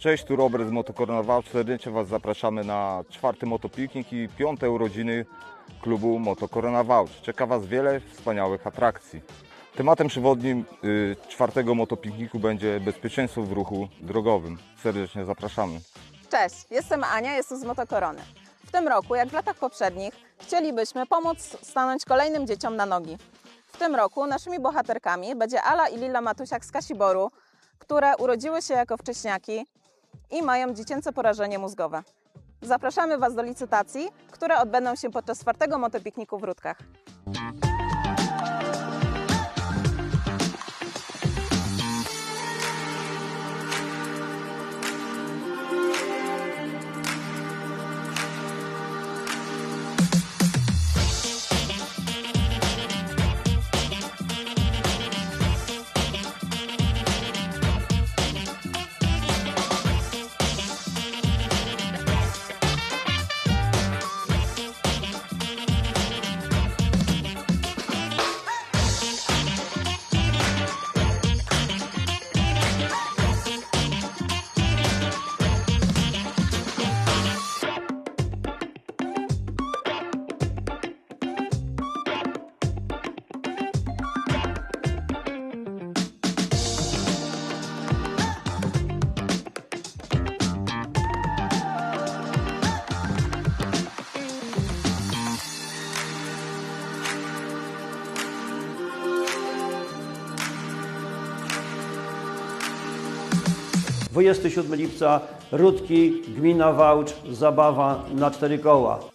Cześć, tu Robert z Motokorona Wałcz. Serdecznie Was zapraszamy na czwarty motopiknik i piąte urodziny klubu Motokorona Wałcz. Czeka Was wiele wspaniałych atrakcji. Tematem przewodnim y, czwartego motopikniku będzie bezpieczeństwo w ruchu drogowym. Serdecznie zapraszamy. Cześć, jestem Ania, jestem z Motokorony. W tym roku, jak w latach poprzednich, chcielibyśmy pomóc stanąć kolejnym dzieciom na nogi. W tym roku naszymi bohaterkami będzie Ala i Lila Matusiak z Kasiboru, które urodziły się jako wcześniaki i mają dziecięce porażenie mózgowe. Zapraszamy Was do licytacji, które odbędą się podczas czwartego motopikniku w Rudkach. 27 lipca, Rudki, gmina Wałcz, zabawa na cztery koła.